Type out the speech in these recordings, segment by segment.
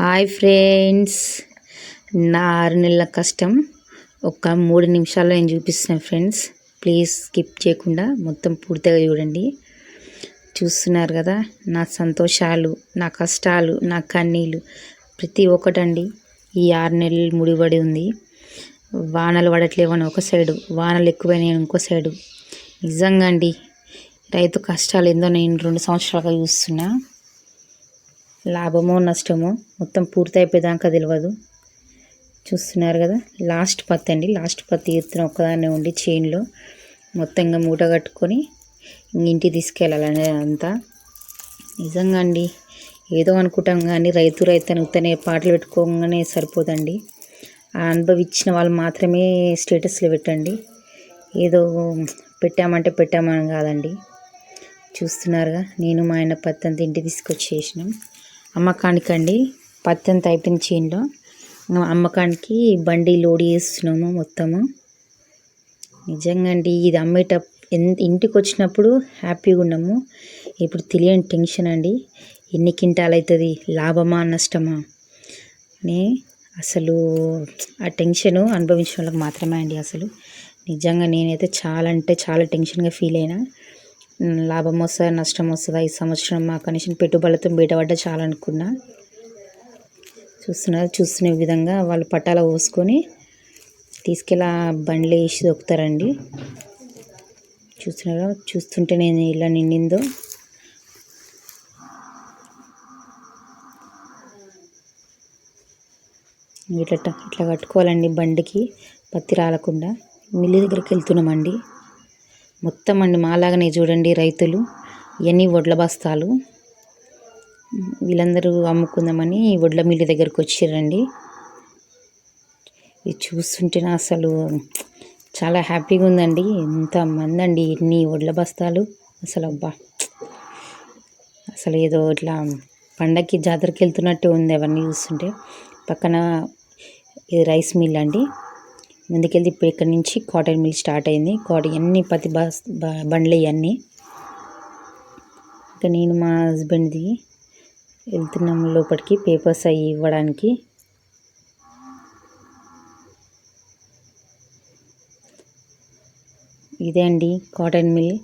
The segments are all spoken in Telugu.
Hi friends. నా ఆరు నెలల కష్టం. ఒక మూడు నిమిషాల్లో నేను చూపిస్తున్నాను ఫ్రెండ్స్. ప్లీజ్ స్కిప్ చేయకుండా మొత్తం పూర్తిగా చూడండి. చూస్తున్నారు కదా నా సంతోషాలు నా కష్టాలు నా కన్నీళ్ళు ప్రతి ఒక్కటండి ఈ ఆరు నెలలు ముడిపడి ఉంది. వానలు పడట్లేవని ఒక సైడు వానలు ఎక్కువైనాయి ఇంకో సైడు. నిజంగా అండి రైతు కష్టాలు ఏందో నేను రెండు సంవత్సరాలుగా చూస్తున్నా. లాభమో నష్టమో మొత్తం పూర్తి అయిపోయేదాకా తెలియదు చూస్తున్నారు కదా లాస్ట్ పత్తి అండి. లాస్ట్ పత్తి ఎత్తున ఒక్కదాన్నే ఉండి చైన్లో మొత్తం ఇంకా మూట కట్టుకొని ఇంటికి తీసుకెళ్ళాలనే అంతా. నిజంగా అండి ఏదో అనుకుంటాం కానీ రైతు రైతు అని ఉత్తనే పాటలు పెట్టుకోగానే సరిపోదండి. ఆ అనుభవించిన వాళ్ళు మాత్రమే స్టేటస్లో పెట్టండి. ఏదో పెట్టామంటే పెట్టామని కాదండి. చూస్తున్నారుగా నేను మా ఆయన పత్తి అంతా ఇంటికి తీసుకొచ్చి చేసినాం అమ్మకానికండి. పత్తి అంతా అయిపోయింది చేనులో అమ్మకానికి బండి లోడ్ చేస్తున్నాము మొత్తము. నిజంగా అండి ఇది అమ్మేట ఇంటికి వచ్చినప్పుడు హ్యాపీగా ఉన్నాము. ఇప్పుడు తెలియని టెన్షన్ అండి. ఎన్ని కింటాలు అవుతుంది లాభమా నష్టమా? అని అసలు ఆ టెన్షన్ అనుభవించిన వాళ్ళకి మాత్రమే అండి అసలు. నిజంగా నేనైతే చాలా అంటే చాలా టెన్షన్గా ఫీల్ అయినా. లాభం వస్తుందా నష్టం వస్తుందా? ఈ సంవత్సరం మా కనీసం పెట్టుబడులతో బయటపడ్డ చాలా అనుకున్నా. చూస్తున్నారు చూస్తున్న విధంగా వాళ్ళు పట్టాల పోసుకొని తీసుకెళ్ళి బండ్లు వేసి దొక్కుతారండి. చూస్తున్నారా చూస్తుంటే నేను ఇలా నిండిందో. ఇట్లా ఇట్లా కట్టుకోవాలండి బండికి పత్తి రాలకుండా. మిల్లి దగ్గరికి వెళ్తున్నామండి. మొత్తం అండి మాలాగానే చూడండి రైతులు. ఇవన్నీ వడ్ల బస్తాలు. వీళ్ళందరూ అమ్ముకుందామని వడ్ల మిల్లి దగ్గరకు వచ్చిర్రండి. ఇది చూస్తుంటేనే అసలు చాలా హ్యాపీగా ఉందండి. ఎంతమంది అండి ఎన్ని వడ్ల బస్తాలు. అసలు అబ్బా. అసలు ఏదో ఇట్లా పండగకి జాతరకి వెళ్తున్నట్టు ఉంది అవన్నీ చూస్తుంటే. పక్కన ఇది రైస్ మిల్ అండి. ముందుకెళ్తే ఇప్పుడు ఇక్కడ నుంచి కాటన్ మిల్ స్టార్ట్ అయింది. కాటన్ అన్ని పత్తి బస్ బండ్లు ఇవన్నీ. ఇంకా నేను మా హస్బెండ్ది వెళ్తున్నాం లోపలికి పేపర్స్ అవి ఇవ్వడానికి. ఇదే అండి కాటన్ మిల్.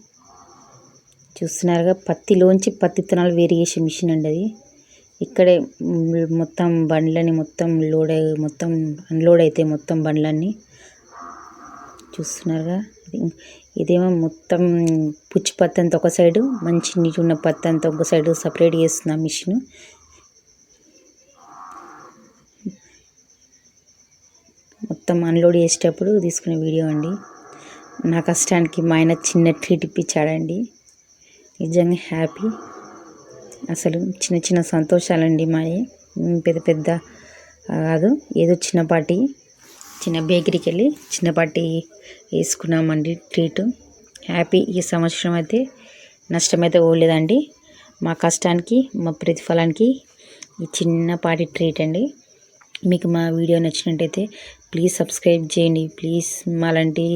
చూస్తున్నారుగా పత్తిలోంచి పత్తి విత్తనాలు వేరియేషన్ మిషన్ అండి అది. ఇక్కడే మొత్తం బండ్లని మొత్తం లోడ్ మొత్తం అన్లోడ్ అవుతాయి మొత్తం బండ్లన్నీ చూస్తున్నారుగా. ఇదేమో మొత్తం పుచ్చి పత్తి అంతా ఒక సైడు మంచి నీటి ఉన్న పత్తి అంతా ఒక సైడు సపరేట్ చేస్తున్నా మిషన్ మొత్తం అన్లోడ్ చేసేటప్పుడు తీసుకునే వీడియో అండి. నా కష్టానికి మా ఆయన చిన్న ట్రీట్ ఇప్పించాడండి. నిజంగా హ్యాపీ అసలు చిన్న చిన్న సంతోషాలండి మావి. పెద్ద పెద్ద కాదు ఏదో చిన్నపాటి చిన్న బేకరీకి వెళ్ళి చిన్నపాటి వేసుకున్నామండి ట్రీట్. హ్యాపీ ఈ సంవత్సరం అయితే నష్టమైతే పోలేదండి. మా కష్టానికి మా ప్రతిఫలానికి ఈ చిన్నపాటి ట్రీట్ అండి మీకు మా వీడియో నచ్చినట్టయితే ప్లీజ్ సబ్స్క్రైబ్ చేయండి. ప్లీజ్ మాలాంటి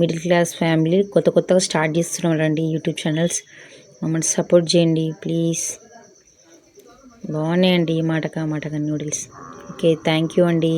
మిడిల్ క్లాస్ ఫ్యామిలీ కొత్త కొత్తగా స్టార్ట్ చేస్తున్నారండి యూట్యూబ్ ఛానల్స్. మమ్మల్ని సపోర్ట్ చేయండి ప్లీజ్ బాగున్నాయండి ఈ మాటకా మాటక నూడిల్స్ ఓకే థ్యాంక్ యూ అండి.